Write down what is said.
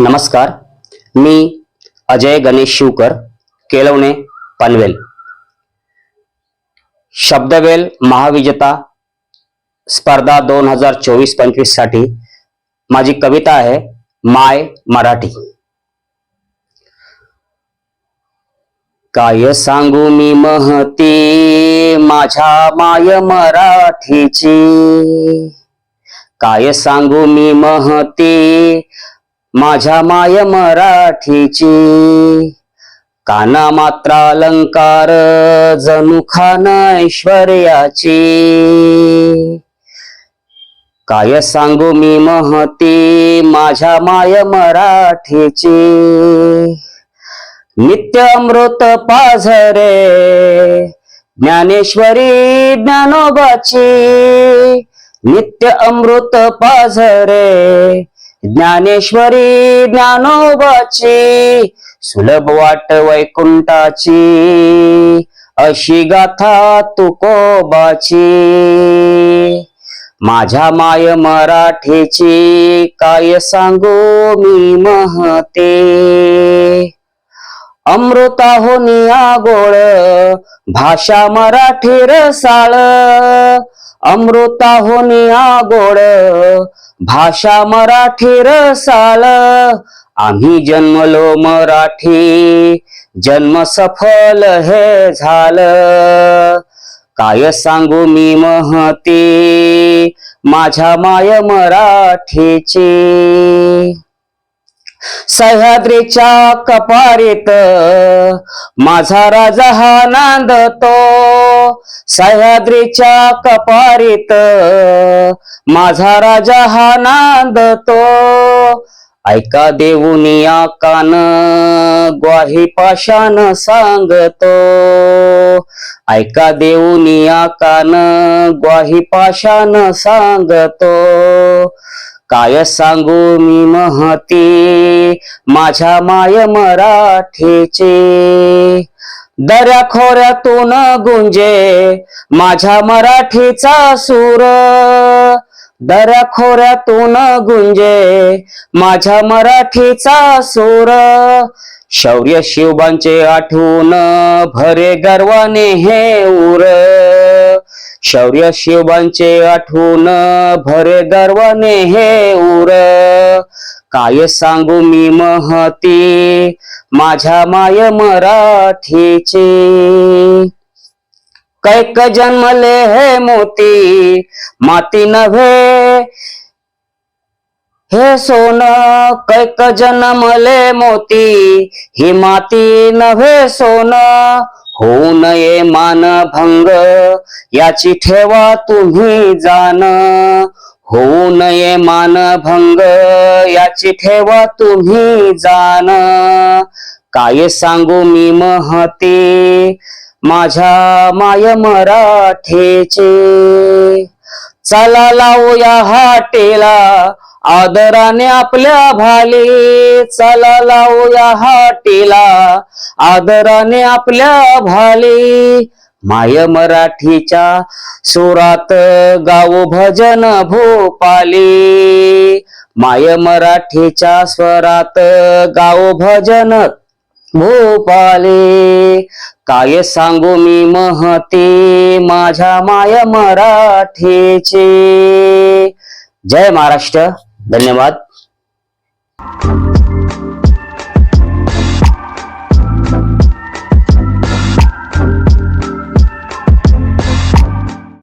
नमस्कार. मी अजय गणेश शिवकर केलवणे पनवेल. शब्दवेल महाविजेता स्पर्धा दोन हजार चोवीस पंचवीससाठी माझी कविता आहे माय मराठी. काय सांगू मी महती माझ्या माय मराठीची? काय सांगू मी महती माझ्या माय मराठीची. काना मात्र अलंकार जणू खान ऐश्वर्याची काय सांगू मी महती माझ्या माय मराठीची. नित्य अमृत पाझरे ज्ञानेश्वरी ज्ञानोबाची. नित्य अमृत पाझरे ज्ञानेश्वरी ज्ञानोबाची सुलभ वाट वैकुंठाची अशी गाथा तुकोबाची. माझ्या माय मराठीची काय सांगू मी महते? अमृता होनिया गोळ भाषा मराठी रसाळ. अमृता होनिया गोळ भाषा मराठी रसाल आम्ही जन्मलो मराठी. जन्म सफल हे झालं. काय सांगू मी महती? माझ्या माय मराठीची. सह्याद्रीच्या कपारीत माझा राजा हा नांदतो. सह्याद्रीच्या कपारीत. माझा राजा हा नांदतो. ऐका देऊनिया कान ग्वाही पाशान सांगतो. ऐका देऊनिया कान ग्वाही पाशान सांगतो. काय सांगू मी महती माझ्या माय मराठीची दऱ्या खोऱ्यातून गुंजे माझ्या मराठीचा सूर. दऱ्या खोऱ्यातून गुंजे माझ्या मराठीचा सूर. शौर्य शिवबांचे आठवून भरे गर्वाने हे उर शौर्य शिवबांचे आठवून भरे गर्वाने हे उर काय सांगू मी महती? माझ्या माय मराठीची. कैक जन्मले हे मोती माती नव्हे. हे सोन कैक जन्मले मोती ही माती नव्हे सोन. होऊ नये मानभंग याची ठेवा तुम्ही जाण. होऊ नये मानभंग याची ठेवा तुम्ही जाण. काय सांगू मी महते माझ्या माय मराठेचे. चला लावूया हाटेला आदराने आपल्या भाले. चला लावूया हाटेला आदराने आपल्या भाले. माय मराठीच्या सुरात गाव भजन भोपाली. माय मराठीच्या स्वरात गाव भजन भोपाले. काय सांगू मी महते माझ्या माय मराठीचे. जय महाराष्ट्र. धन्यवाद.